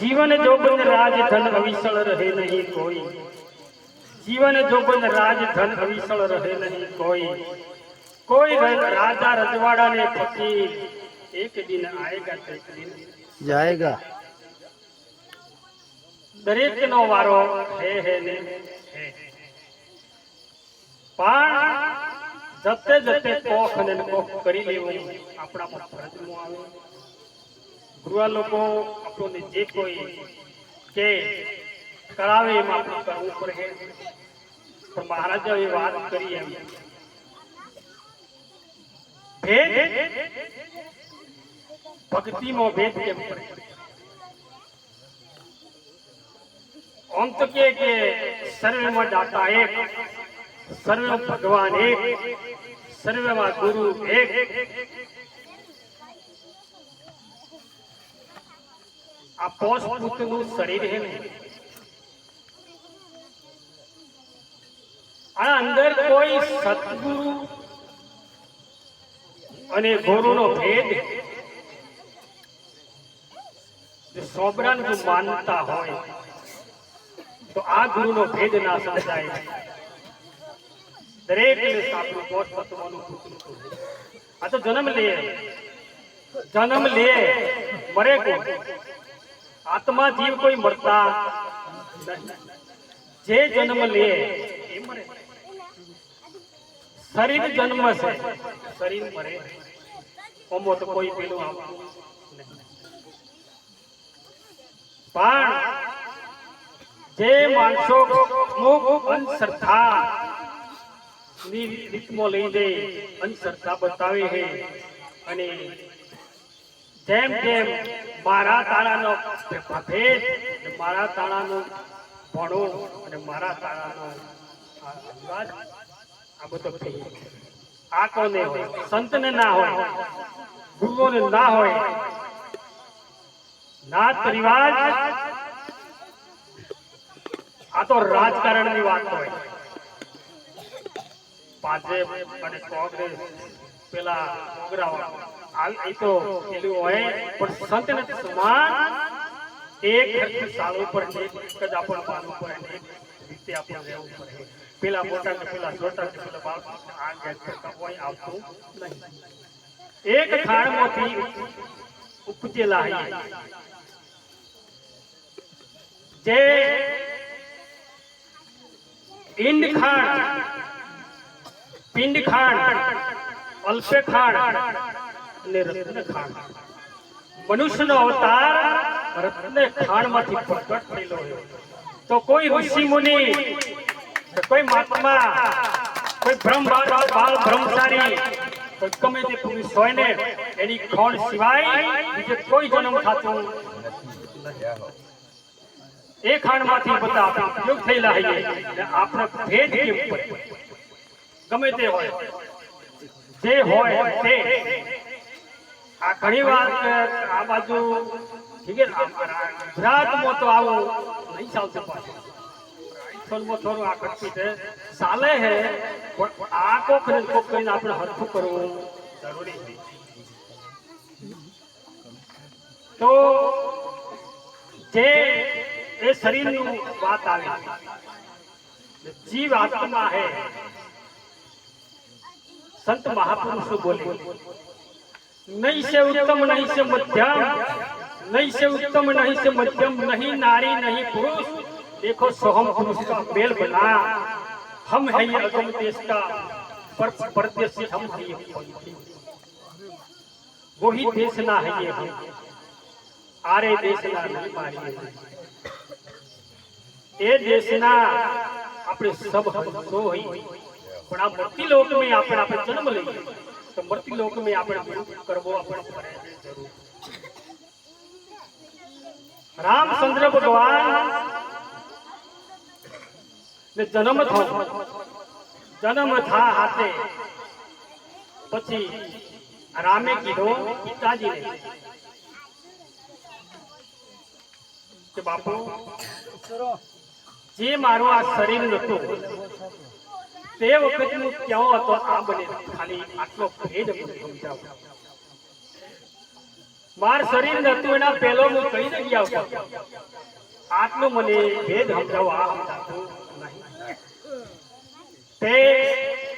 જીવન જોબન રાજ ધન અવિસળ રહે નહીં કોઈ. જીવન જોબન રાજ ધન અવિસળ રહે નહીં કોઈ. કોઈ રાજા રજવાડા ને ફકીર. એક દિન આયેગા તો દિન જાયગા. દરેક નો વારો હે હે ને હે પણ જતે જતે કોખ ને કોખ કરી લેવું. આપણા પર ફરજમાં આવે. ગૃહ લોકો આપણને જે કોઈ કે કરાવે એમાં આપણે કરવું પડે. પણ મહારાજાએ વાત કરી એમ. ભેદ ભક્તિમાં ભેદ કેમ પડે આમ કે કે સર્વેમાં દાતા એક સર્વે ભગવાન એક સર્વેમાં ગુરુ એક. આ પોષ અંદર કોઈ સદગુરુ અને ગુરુનો ભેદ સોબરાને માનતા હોય તો આ ગુરુનો ભેદ ના સમજાય દરેક ને સાપનું પોત પતવાનું આ તો જન્મ લે જન્મ લે મરે કોણ આત્મા જીવ કોઈ મરતા જે જન્મ લે, શરીર જન્મ છે. શરીર મરે. ઓમો તો કોઈ પેલું પણ જે માણસો મુખ અંધશ્રદ્ધા ની રીતમાં લઈ દે અંધશ્રદ્ધા બતાવે છે. અને જેમ જેમ મારા તાળાનો ભેદ અને મારા તાળાનો ભણો અને મારા તાળાનો આ આ બધો આ કોને હોય? સંતને ના હોય, ગુરુઓને ના હોય. નાત રિવાજ, આ તો રાજકારણની વાત હોય. ભાજપ અને કોંગ્રેસ પેલા કોંગરાવાળા આ તો પેલું હોય, પણ સંત ને સમાન એક હરખી સાલ ઉપર એક જ આપણે માનવું પડે એક રીતે આપણે રહેવું પડે. પેલા મોટા કે પેલા છોટા કે પેલા બાળક આ ગેસ કરતા કોઈ આવતું નહીં. એક ખાણમાંથી ઉપજેલા જે પિંડ ખાણ પિંડ ખાણ, અલ્પે ખાણ અને રત્ન ખાણ. મનુષ્યનો અવતાર તો કોઈ ઋષિ મુનિ, કોઈ મહાત્મા, કોઈ બ્રહ્મ, બાળ બ્રહ્મચારી ગમે તે પુરુષ હોય ને, એની ખોણ સિવાય બીજે કોઈ જન્મ થતું એ ખાણમાંથી બધા ઉપયોગ થયેલા હોઈએ. આપણે ભેદ કેમ ગમે તે હોય. જે હોય તે. આ ઘણી વાર આ બાજુ તો આવું, નહીં ચાલતું પાછું. રાજસ્થાનમાં થોડું આ છે. પણ આ કોક ને કોક કરીને આપણે હરખું તો જે એ શરીરનું વાત આવી, જીવ આત્મા હે. સંત મહાપુરુષો બોલે, નહીં ઉત્તમ, નહીં મધ્યમ. નહીં છે उत्तम नहीं से मध्यम नहीं नारी नहीं पुरुष देखो सोहम पुरुष का मेल बना हम है ये अगम देश का पर परदेसी हम है ये पंथी। वही देश ना है ये हम आरे देश ना नहीं मारिए એ દેશના આપણે સબ હમતો હોય પણ આ મૃત્યુ લોકમાં આપણે આપણે જન્મ લઈએ તો મૃત્યુ લોકમાં આપણે બધું કરવો આપણે પડે છે જરૂર રામચંદ્ર ભગવાન ને જન્મ થયો. જન્મ થા હાથે પછી રામે કીધો પિતાજીને કે બાપુ, જે મારું આ શરીર નતું, તે વખત હું ક્યાં હતો? આ બને ખાલી આટલો ભેદ સમજાવો. માર શરીર નતું એના પહેલો હું કઈ જગ્યા આટલું મને ભેદ સમજાવવા તે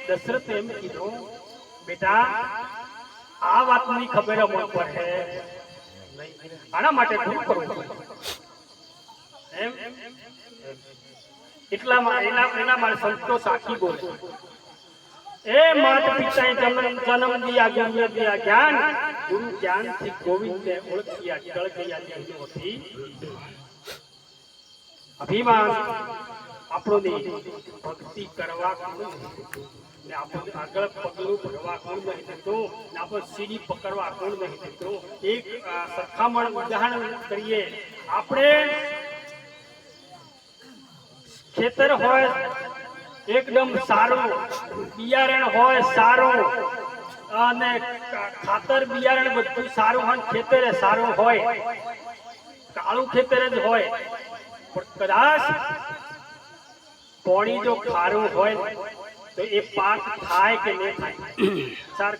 દશરથ એમ કીધું, બેટા, આ વાતની ખબર અમને હે આના માટે શું કરવું એમ? એટલા એના એના મારે સંતો સાખી બોલે. એ માત પિતાએ જન્મ જન્મ દિયા જ્ઞાન દિયા જ્ઞાન. ગુરુ જ્ઞાનથી ગોવિંદને ઓળખ્યા ટળ ગયા જ્ઞાનથી અભિમાન આપણોની ભક્તિ કરવા કોણ ને આપણને આગળ પગલું ભરવા કોણ નહીં દેતો ને આપણે સીડી પકડવા કોણ નહીં દેતો એક સરખામણ ઉદાહરણ કરીએ. આપણે ખેતર હોય એકદમ સારું. બિયારણ હોય સારું. અને ખાતર બિયારણ બધું સારું હોય ખેતરે સારું હોય. કાળું ખેતર જ હોય. કદાચ પોણી જો ખારું હોય તો એ પાક થાય કે નહીં થાય? સાર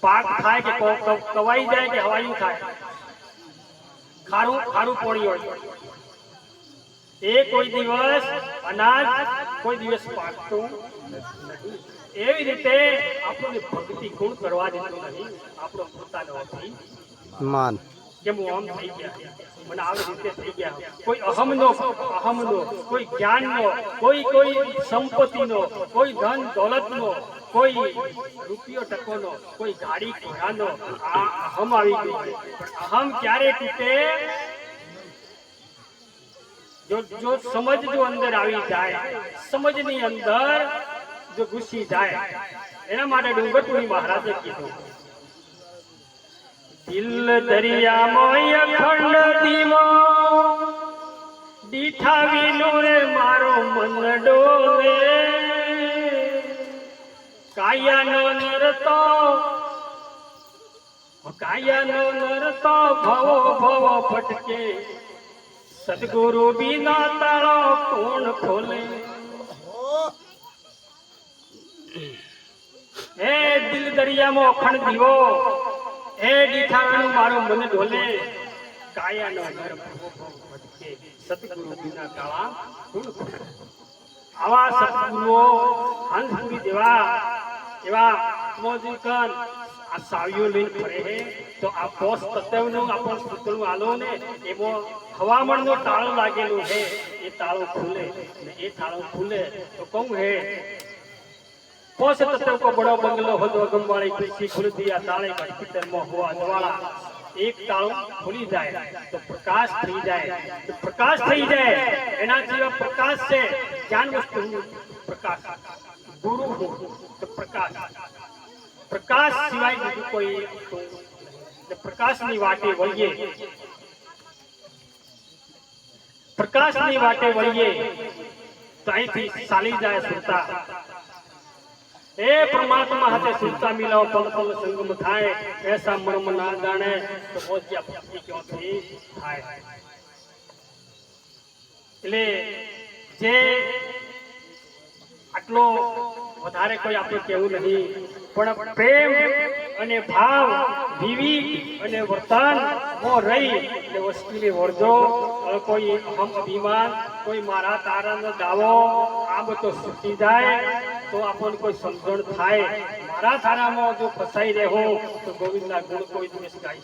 પાક થાય ક- કવાઈ જાય કે હવાયું થાય? ખારું ખારું પોણી હોય. એ કોઈ દિવસ અનાજ કોઈ દિવસ પાકતું નથી. એવી રીતે આપણને ભક્તિ ગુણ કરવા દેતું નથી. આપણો પોતાનો માન. કે હું આમ થઈ ગયા. મને આવી રીતે થઈ ગયા. કોઈ અહમનો અહમનો કોઈ જ્ઞાનનો કોઈ કોઈ સંપત્તિનો કોઈ ધન દોલતનો કોઈ રૂપિયો ટકોનો કોઈ ગાડી ઘોડાનો આ અહમ આવી ગયું. અહમ ક્યારે તૂટે? જો જો સમજ જો અંદર આવી જાય, સમજની અંદર જો ઘૂસી જાય, એના માટે ડુંગરપુરી મહારાજે કીધું, દિલ દરિયામાં અખંડ દીવો દીઠાવીનો રે મારો મન ડોલે કાયાનો નરતો કાયાનો નરતો ભવો ભવો ફટકે. સદગુરુ બીના તાળો કોણ ખોલે હે દિલ દરિયામાં અખંડ દીવો હે દીઠાવાનું મારું મન ઢોલે કાયાનો ભવો ભટકે સદગુરુ બીના તાળા કોણ ખોલે આવા સદગુરુઓ હંસપુરી જેવા એવા મોજીકન આ સાવીઓ લઈને ફરે છે. તો આ પોસ તત્વનું આપણ સૂત્રનું આલો ને એમાં હવામણનો તાળો લાગેલો છે. એ તાળો ખુલે. ને એ તાળો ખુલે તો કહું હે પોસ તત્વ કો બડો બંગલો હોદો ગમવાળી ખુશી ખુલ દિયા તાળે કા માં જવાળા એક તાળું ખુલી જાય તો પ્રકાશ થઈ જાય. તો પ્રકાશ થઈ જાય. એના જેવા પ્રકાશ છે. જ્ઞાન વસ્તુ પ્રકાશ. ગુરુ હું તો પ્રકાશ. પ્રકાશ સિવાય બીજું કોઈ પ્રકાશની વાટે વળીએ. પ્રકાશની વાટે વળીએ તો અહીંથી ચાલી જાય સુરતા. એ પરમાત્મા હાથે સુરતા મિલાવ પલ પલ સંગમ થાય, એસા મર્મ ના જાણે, તો પહોંચ્યા ભક્તિ ક્યાંથી થાય? એટલે જે આટલો વધારે કોઈ આપણે કેવું નહીં. પણ પ્રેમ અને ભાવ વિવિધ અને વર્તન મો રહી એટલે વસ્તીને વળજો. કોઈ અહમ અભિમાન, કોઈ મારા તારાનો દાવો આ બધો સુખી જાય, તો આપણને કોઈ સમજણ થાય. મારા તારામાં જો ફસાઈ રહેવો તો ગોવિંદના ગુણ કોઈ દિવસ ગાઈ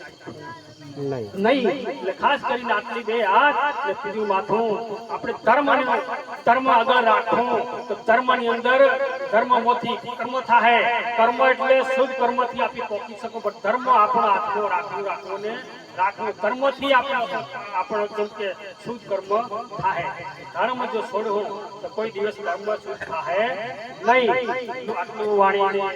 નહીં. એટલે ખાસ કરીને આટલી બે હાથ ત્રીજું માથું. આપણે ધર્મ ધર્મ આગળ રાખવું. તો ધર્મની અંદર ધર્મમાંથી કર્મ થાય કર્મ એટલે શુદ્ધ કર્મથી આપણે પોકી શકો, પણ ધર્મ આપણો આત્મો રાખ્યો રાખવું ને રાખ્યો કર્મથી આપણે આપણો જેમ કે શુદ્ધ કર્મ થાય ધર્મ જો છોડવું તો કોઈ દિવસ કર્મ શુદ્ધ થાય નહીં. આટલું વાણી